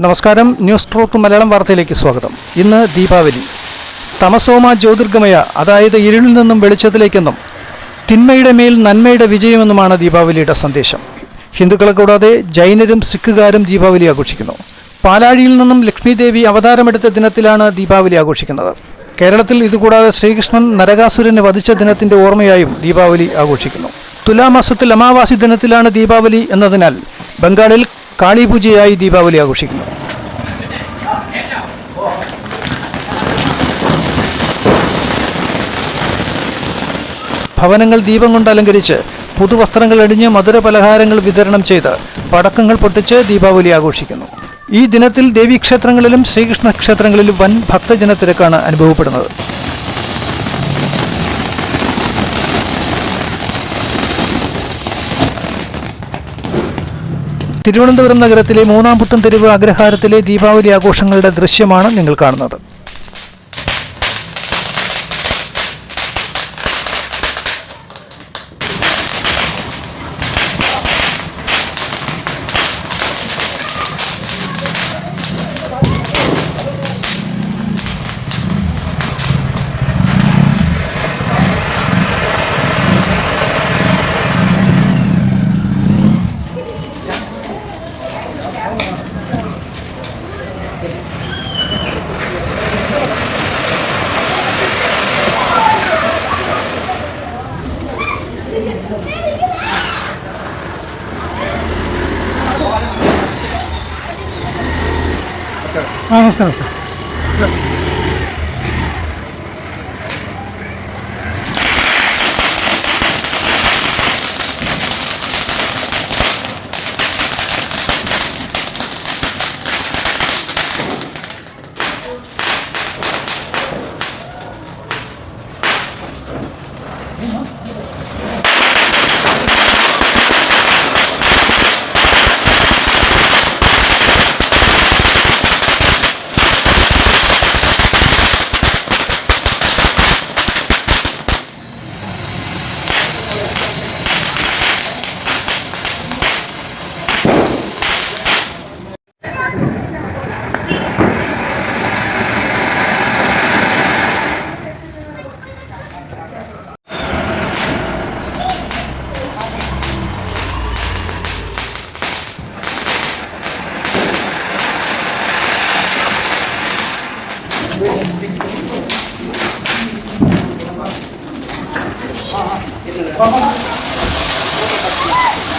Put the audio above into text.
നമസ്കാരം. News track Malayalam വാർത്തയിലേക്ക് സ്വാഗതം. ഇന്ന് ദീപാവലി. തമസോമ ജ്യോതിർഗമയ അതായത് ഇരുളിൽ നിന്നും വെളിച്ചത്തിലേക്കെന്നും തിന്മയുടെ മേൽ നന്മയുടെ വിജയമെന്നുമാണ് ദീപാവലിയുടെ സന്ദേശം. ഹിന്ദുക്കളെ കൂടാതെ ജൈനരും സിഖുകാരും ദീപാവലി ആഘോഷിക്കുന്നു. പാലാഴിയിൽ നിന്നും ലക്ഷ്മി ദേവി അവതാരമെടുത്ത ദിനത്തിലാണ് ദീപാവലി ആഘോഷിക്കുന്നത്. കേരളത്തിൽ ഇതുകൂടാതെ ശ്രീകൃഷ്ണൻ നരകാസുരനെ വധിച്ച ദിനത്തിന്റെ ഓർമ്മയായും ദീപാവലി ആഘോഷിക്കുന്നു. തുലാമാസത്തിൽ അമാവാസി ദിനത്തിലാണ് ദീപാവലി എന്നതിനാൽ ബംഗാളിൽ കാളിപൂജയായി ദീപാവലി ആഘോഷിക്കുന്നു. ഭവനങ്ങൾ ദീപം കൊണ്ട് അലങ്കരിച്ച് പുതുവസ്ത്രങ്ങൾ അണിഞ്ഞ് മധുര പലഹാരങ്ങൾ വിതരണം ചെയ്ത് പടക്കങ്ങൾ പൊട്ടിച്ച് ദീപാവലി ആഘോഷിക്കുന്നു. ഈ ദിനത്തിൽ ദേവീക്ഷേത്രങ്ങളിലും ശ്രീകൃഷ്ണ ക്ഷേത്രങ്ങളിലും വൻ ഭക്തജന തിരക്കാണ് അനുഭവപ്പെടുന്നത്. തിരുവനന്തപുരം നഗരത്തിലെ മൂന്നാം പുത്തൻ തെരുവ് അഗ്രഹാരത്തിലെ ദീപാവലി ആഘോഷങ്ങളുടെ ദൃശ്യമാണ് നിങ്ങൾ കാണുന്നത്. നമസ്തേ നമസ്തേ Thank you.